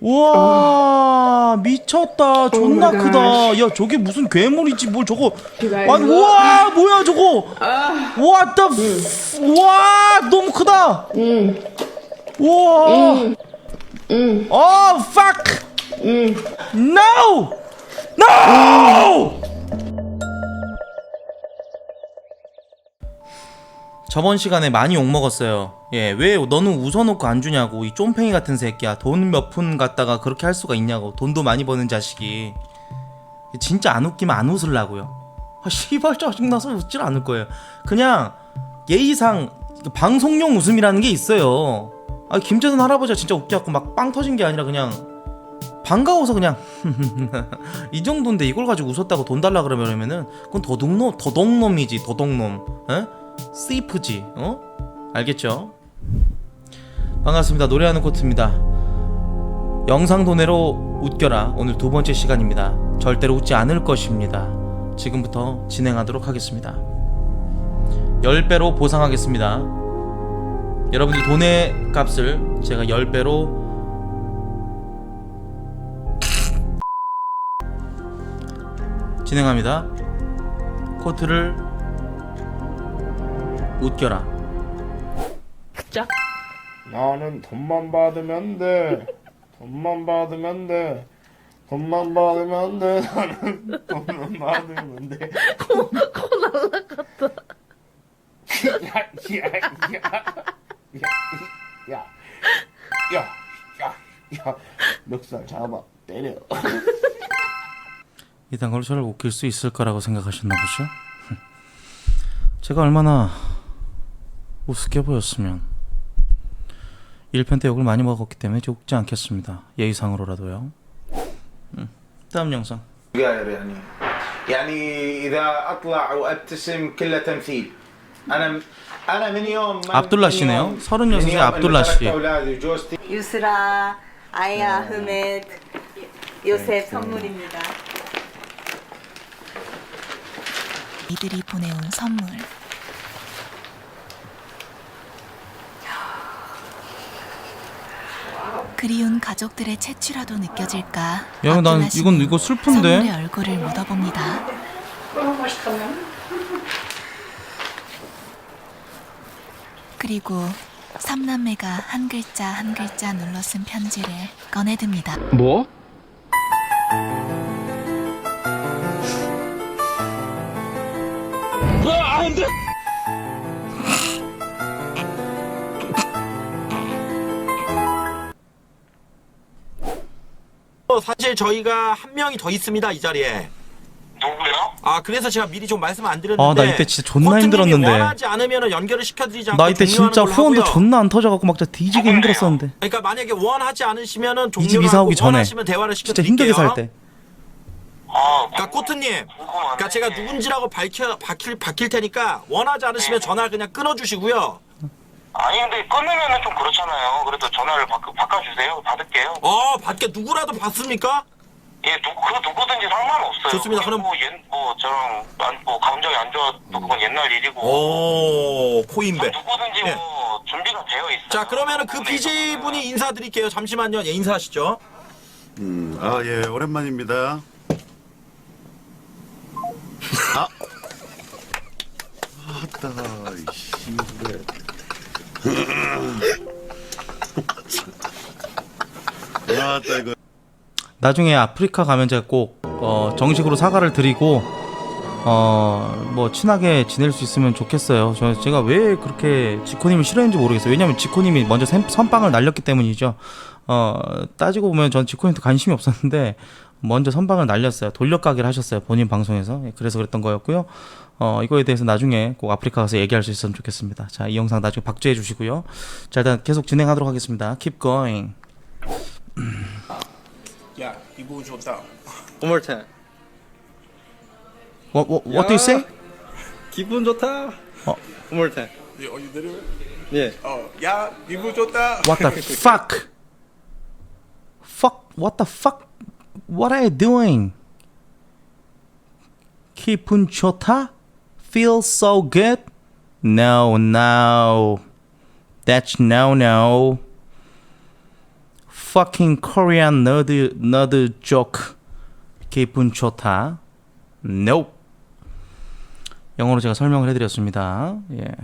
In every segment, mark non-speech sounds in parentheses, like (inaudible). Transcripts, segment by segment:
우와 미쳤다. 존나 my 크다. 야 저게 무슨 괴물이지? 뭘 저거. guys 아니. 우와 뭐야 저거. What the f- 우와 너무 크다. 우와. 어 fuck. no! No 저번 시간에 많이 욕 먹었어요. 예, 왜 너는 웃어놓고 안 주냐고 이 쫌팽이 같은 새끼야. 돈 몇 푼 갖다가 그렇게 할 수가 있냐고. 돈도 많이 버는 자식이. 진짜 안 웃기면 안 웃으려고요. 아, 씨발 짜증나서 웃질 않을 거예요. 그냥 예의상 방송용 웃음이라는 게 있어요. 아, 김재선 할아버지가 진짜 웃겨갖고 막 빵 터진 게 아니라 그냥 반가워서 그냥 (laughs) 이 정도인데 이걸 가지고 웃었다고 돈 달라 그러면은 그건 도둑놈 도둑놈이지 도둑놈. 에? 스이프지. 어? 알겠죠? 반갑습니다. 노래하는 코트입니다. 영상 도내로 웃겨라. 오늘 두 번째 시간입니다. 절대로 웃지 않을 것입니다. 지금부터 진행하도록 하겠습니다. 10배로 보상하겠습니다. 여러분들 돈의 값을 제가 10배로 진행합니다. 코트를 웃겨라. 자. 나는 돈만 받으면 돼. 돈만 받으면 돼. 돈만 받으면 돼. 나는 돈만 받으면 돼. 코, 코 날라갔다. 야, 야, 야. 야, 야. 야, 야, 멱살 잡아. 때려. 이단 걸로 저를 웃길 수 있을 거라고 생각하셨나 보죠? 제가 얼마나 우습게 보였으면 1편 때 욕을 많이 먹었기 때문에 이제 웃지 않겠습니다. 예의상으로라도요. 음, 다음 영상. غير يعني يعني اذا اطلع وابتسم كله تمثيل انا انا من يوم ما عبدالله من 씨네요. يوم- 36 من 의 يوم عبدالله إنه تركت 씨. اولادي وجوزتي 유스라, 아야, 흐멧, 요셉 선물입니다. 이들이 보내온 선물. 그리운 가족들의 채취라도 느껴질까? 야, 난 아낌없이 이건 이거 슬픈데? 선물의 얼굴을 묻어봅니다. 그리고 삼남매가 한 글자 한 글자 눌러 쓴 편지를 꺼내듭니다. 뭐? 어, 사실 저희가 한 명이 더 있습니다 이 자리에. 누구요? 아 그래서 제가 미리 좀 말씀 안 드렸는데. 아, 나 이때 진짜 존나 코트님이 힘들었는데. 원하지 않으면 연결을 시켜드리지 않고 나 이때 종료하는 진짜 걸로 후원도 하고요. 존나 안 터져갖고 막 진짜 뒤지게 힘들었었는데. 그러니까 만약에 원하지 않으시면은 이집 종료를 이사 하고 오기 전에 원하시면 대화를 진짜 시켜드릴게요. 힘들게 살 때. 아, 그러니까 코트님. 그러니까 제가 누군지라고 밝혀 밝힐 밝힐 테니까 원하지 않으시면 전화 그냥 끊어주시고요. 아니 근데 끊으면은 좀 그렇잖아요. 그래도 전화를 바, 바꿔주세요. 받을게요. 어, 밖에 누구라도 봤습니까? 예, 누, 그 누구든지 상관없어요. 좋습니다. 그게 그럼- 뭐, 옛, 뭐 저랑 안, 뭐 감정이 안 좋아도 그건 옛날 일이고. 오, 뭐 코인배. 누구든지 예. 뭐 준비가 되어 있어요. 자, 그러면은 그 BJ 분이 인사드릴게요. 잠시만요. 예, 인사하시죠. 음, 아, 예, 오랜만입니다. 아! 아따, 이씨, 그래. 나중에 아프리카 가면 제가 꼭 어, 정식으로 사과를 드리고 어 뭐 친하게 지낼 수 있으면 좋겠어요. 저 제가 왜 그렇게 지코님을 싫어했는지 모르겠어요. 왜냐면 지코님이 먼저 선- 선빵을 날렸기 때문이죠. 어 따지고 보면 전 지코님한테 관심이 없었는데 먼저 선빵을 날렸어요. 돌려가기를 하셨어요. 본인 방송에서. 예, 그래서 그랬던 거였고요. 어 이거에 대해서 나중에 꼭 아프리카 가서 얘기할 수 있으면 좋겠습니다. 자, 이 영상 나중에 박제해 주시고요. 자, 일단 계속 진행하도록 하겠습니다. Keep going. 야, 이거 좋다. One more time. What, what, what do you say? 기분 좋다. 어. One more time. 어디 내려? 예. 어, 야, 이거 좋다. What the (laughs) fuck? Fuck, what the fuck? What are you doing? 기분 좋다? Feel so good? No, no. That's no, no. fucking Korean nerd nerd joke 기분 좋다. Nope. 영어로 제가 설명을 해드렸습니다. 예.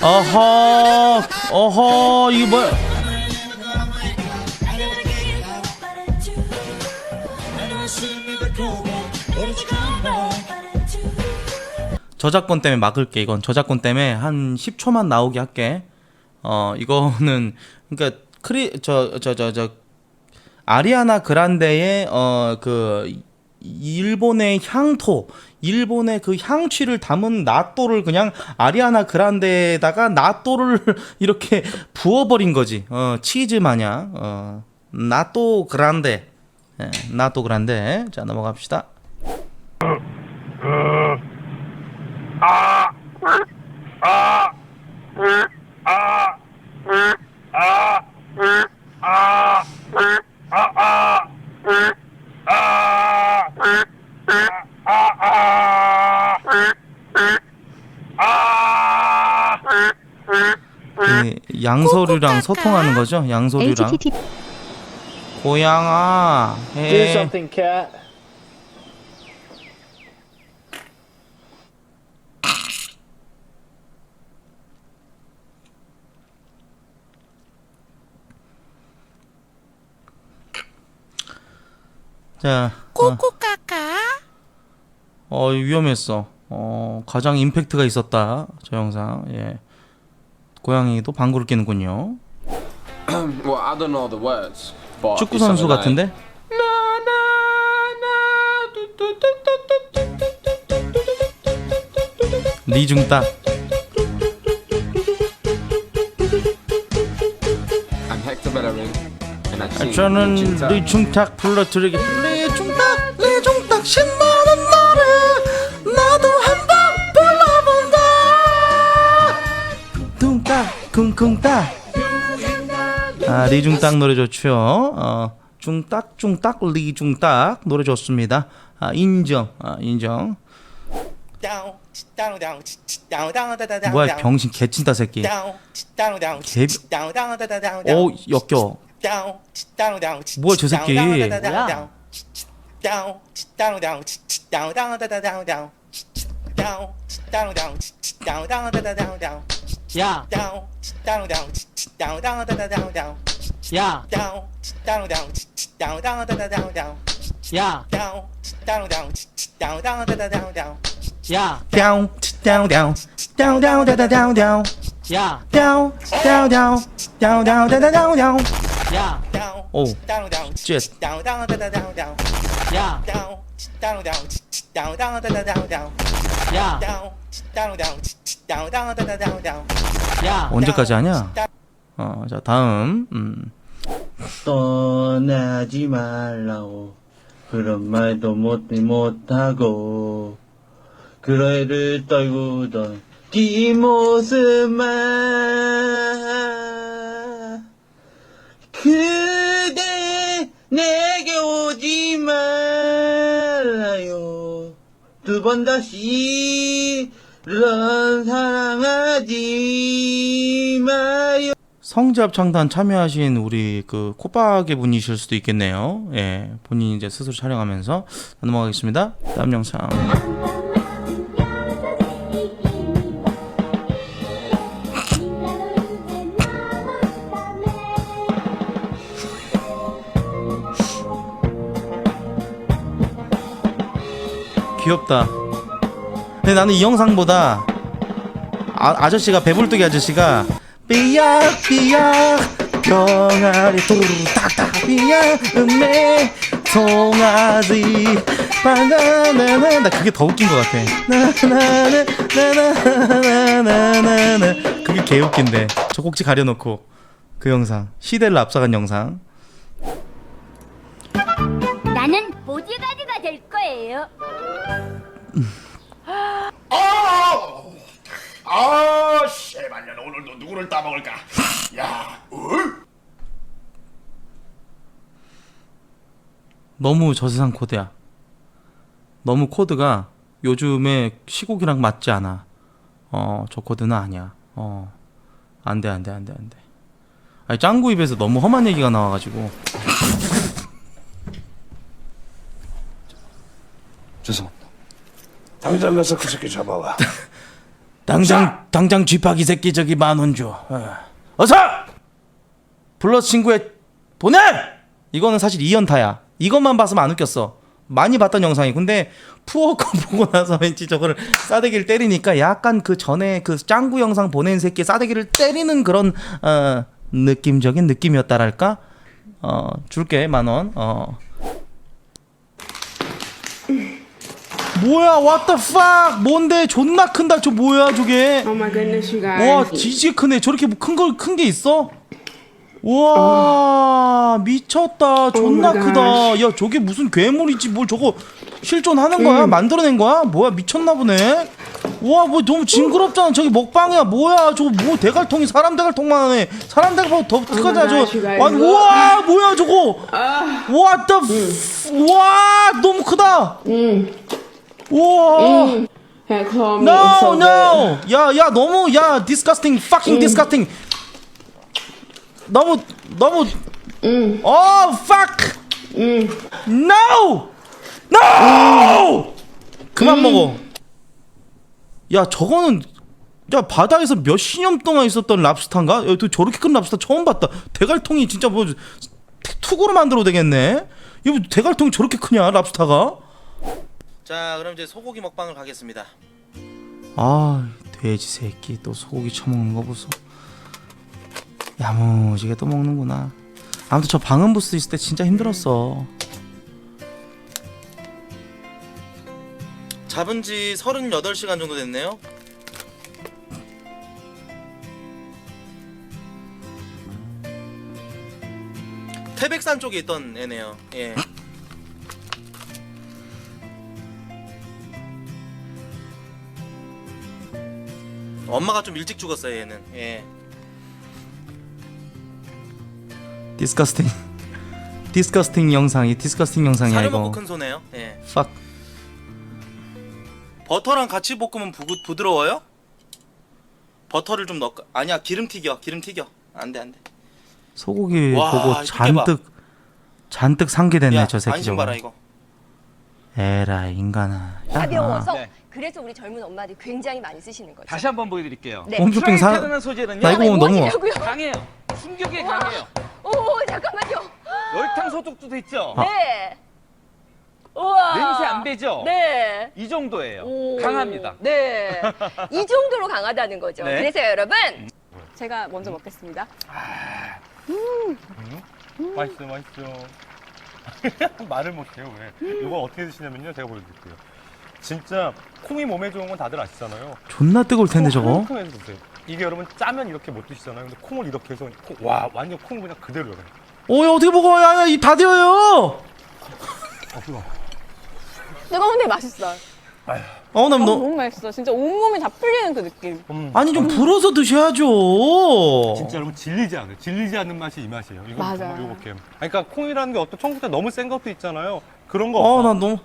어허, 어허, 이거 뭐야? 저작권 때문에 막을게 이건. 저작권 때문에 한 10초만 나오게 할게. 어 이거는 그러니까 크리 저 저 저 저 아리아나 그란데의 어 그 일본의 향토 일본의 그 향취를 담은 나또를 그냥 아리아나 그란데에다가 나또를 (laughs) 이렇게 부어버린 거지. 어 치즈 마냥. 어 나또 그란데 예, 나또 그란데 자 넘어갑시다. 이 양서류랑 소통하는 거죠? 양서류랑 고양아 해. cat. 자, 꼬꼬까까. 어, 위험했어. 어, 가장 임팩트가 있었다. 저 영상. 예. 고양이도 방구를 끼는군요. (clears throat) Well, I don't know the words. 축구 선수 같은데? sing 저는 Jinta. 리중딱 불러드리겠습니다. 리중딱, 리중딱 신나는 노래 나도 한번 불러본다. 둥딱, 쿵쿵딱. 아 리중딱 노래 좋죠. 어 중딱 중딱 리중딱 노래 좋습니다. 아 인정, 아 인정. 뭐야 병신 개친다 새끼. 개. 오 역겨. 뭐야 저 새끼. 야. 呀！呀！呀！呀！哦，这是。Down down down down down 야. down down down down down down down down 야. 언제까지 하냐? 어, 자 다음. 음. 떠나지 말라고 그런 말도 못, 못하고 그래를 떨구던 뒷모습만 그대 내게 오지 말아요 두 번 다시 런 사랑하지 마요 성지 합창단 참여하신 우리 그 코박의 분이실 수도 있겠네요. 예, 본인이 이제 스스로 촬영하면서 넘어가겠습니다. 다음 영상. 귀엽다. 근데 나는 이 영상보다 아, 아저씨가 배불뚝이 아저씨가 삐약 삐약 병아리 두루루 딱딱 삐약 음메 송아지 바나나나 나. 그게 더 웃긴 것 같아. 나나나 나나나나나나 그게 개 웃긴데. 저 꼭지 가려놓고 그 영상 시대를 앞서간 영상. 나는 보디가드가 될 거예요. 아, 씨발년 오늘도 누구를 따먹을까? 야, 어? 너무 저세상 코드야. 너무 코드가 요즘에 시국이랑 맞지 않아. 어, 저 코드는 아니야. 어, 안 돼 안 돼 안 돼 안 돼 아니 짱구 입에서 너무 험한 얘기가 나와가지고 죄송합니다. 당장 가서 그 새끼 잡아와. (laughs) 당장 당장 쥐파기 새끼 저기 만 원 줘. 어. 어서 플러스 친구에 보내. 이거는 사실 이연타야. 이것만 봤으면 안 웃겼어. 많이 봤던 영상이. 근데 푸어커 (laughs) 보고 나서 왠지 저거를 싸대기를 때리니까 약간 그 전에 그 짱구 영상 보낸 새끼 싸대기를 때리는 그런 어, 느낌적인 느낌이었다랄까. 어 줄게 만 원. 어. 뭐야 what the fuck? 뭔데? 존나 큰다 저 뭐야 저게? Oh my goodness, you guys. 와 뒤지게 크네. 저렇게 큰 걸 큰 게 있어? 와 미쳤다. 존나 my 크다. 야 저게 무슨 괴물이지? 뭘 저거 실존하는 거야? 만들어낸 거야? 뭐야 미쳤나 보네. 와뭐 너무 징그럽잖아. 저기 먹방이야. 뭐야 저거 뭐 대갈통이 사람 대갈통만 하네. 사람 대갈통 더 크잖아 gosh, you 저거 guys, 아니 look. 우와 뭐야 저거? what the f- 와 너무 크다 우와. It's No, so no. 야, 야, 너무 야, disgusting, fucking disgusting. 너무 너무 Oh, fuck. No. No. 그만 먹어. 야, 저거는 야, 바다에서 몇 신년 동안 있었던 랍스타인가? 야, 또 저렇게 큰 랍스타 처음 봤다. 대갈통이 진짜 뭐 투구로 만들어도 되겠네. 이거 뭐 대갈통이 저렇게 크냐, 랍스타가? 자, 그럼 이제 소고기 먹방을 가겠습니다. 아 돼지 새끼 또 소고기 처먹는 거 보소 야무지게 또 먹는구나. 아무튼 저 방음 부스 있을 때 진짜 힘들었어. 잡은 지 38시간 정도 됐네요. 태백산 쪽에 있던 애네요. 예 엄마가 좀 일찍 죽었어요 얘는 예 디스커스팅 디스커스팅 영상이 디스커스팅 영상이야 사료 이거 먹고 큰 소네요. 예. fuck 버터랑 같이 볶으면 부, 부드러워요? 버터를 좀 넣을까? 아니야 기름 튀겨 기름 튀겨 안돼 안돼 소고기 와, 보고 이렇게 잔뜩 잔뜩 상기됐네 야저 새끼 안심 저거 봐라 이거. 에라 인간아 가벼워서 야하. 그래서 우리 젊은 엄마들이 굉장히 많이 쓰시는 거죠. 다시 한번 보여드릴게요. 네. 홈쇼핑 사 트라이테드는 소재는요. 나 이거 보면 너무 무엇이냐고요? 강해요. 충격에 강해요. 오 잠깐만요. 열탕 소독도 됐죠. 아. 네. 우와. 냄새 안 배죠. 네. 이 정도예요. 오. 강합니다. 네. 이 정도로 강하다는 거죠. 네. 그래서 여러분 제가 먼저 먹겠습니다. 맛있어, 맛있어. (laughs) 말을 못해요, 왜? 이거 어떻게 드시냐면요, 제가 보여드릴게요. 진짜 콩이 몸에 좋은 건 다들 아시잖아요. 존나 뜨거울 텐데 저거 콩에서 드세요. 이게 여러분 짜면 이렇게 못 드시잖아요. 근데 콩을 이렇게 해서 콩- 와 완전 콩 그냥 그대로요. 어야 어떻게 먹어 야야 입다 되어요 어, 뜨거. 뜨거운데 맛있어. 어나 너 너무 맛있어. 진짜 온몸이 다 풀리는 그 느낌. 아니 좀 불어서 드셔야죠 진짜 여러분 질리지 않아요. 질리지 않는 맛이 이 맛이에요. 이거 맞아. 정말 요렇게. 아니, 그러니까 콩이라는 게 어떤 청국장 너무 센 것도 있잖아요. 그런 거. 어나 너무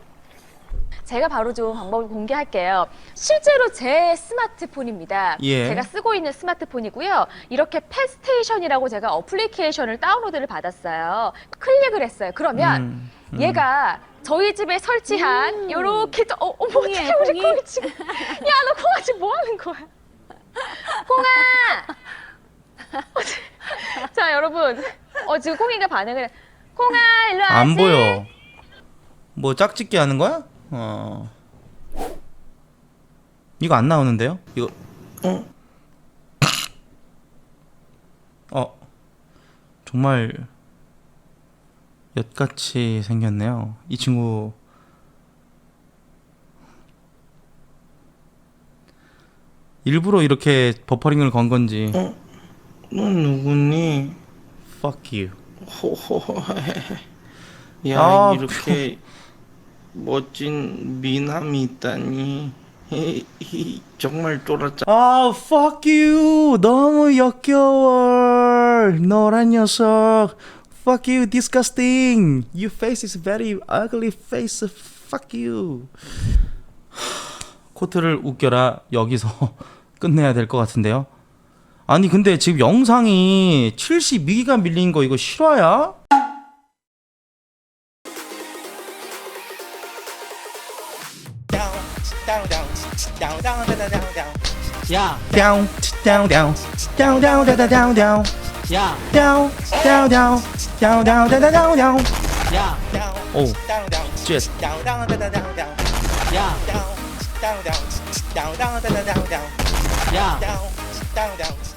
제가 바로 좀 방법을 공개할게요. 실제로 제 스마트폰입니다. 예. 제가 쓰고 있는 스마트폰이고요. 이렇게 펫스테이션이라고 제가 어플리케이션을 다운로드를 받았어요. 클릭을 했어요. 그러면 음, 음. 얘가 저희 집에 설치한 요렇게 또- 어, 어머 어떻게 우리 콩이 지금 야너 콩아 지금 뭐 하는 거야? 콩아 (laughs) 자 여러분 어 지금 콩이가 반응을 콩아 일로 와지 안 보여. 뭐 짝짓기 하는 거야? 어. 이거 안 나오는데요? 이거 어. 정말 엿같이 생겼네요. 이 친구 일부러 이렇게 버퍼링을 건 건지. 너 누구니? Fuck you. 호호해. 야 아, 이렇게 멋진 미남이 있다니. 정말 쫄았잖아. 아, fuck you. 너무 역겨워. 노란 녀석. Fuck you, disgusting. Your face is very ugly face. Fuck you. (sighs) 코트를 웃겨라. 여기서 (laughs) 끝내야 될 것 같은데요. 아니 근데 지금 영상이 72기가 밀린 거 이거 실화야? 呀，掉掉掉掉掉掉掉掉呀，掉掉掉掉掉掉掉掉呀，掉掉掉掉掉掉掉。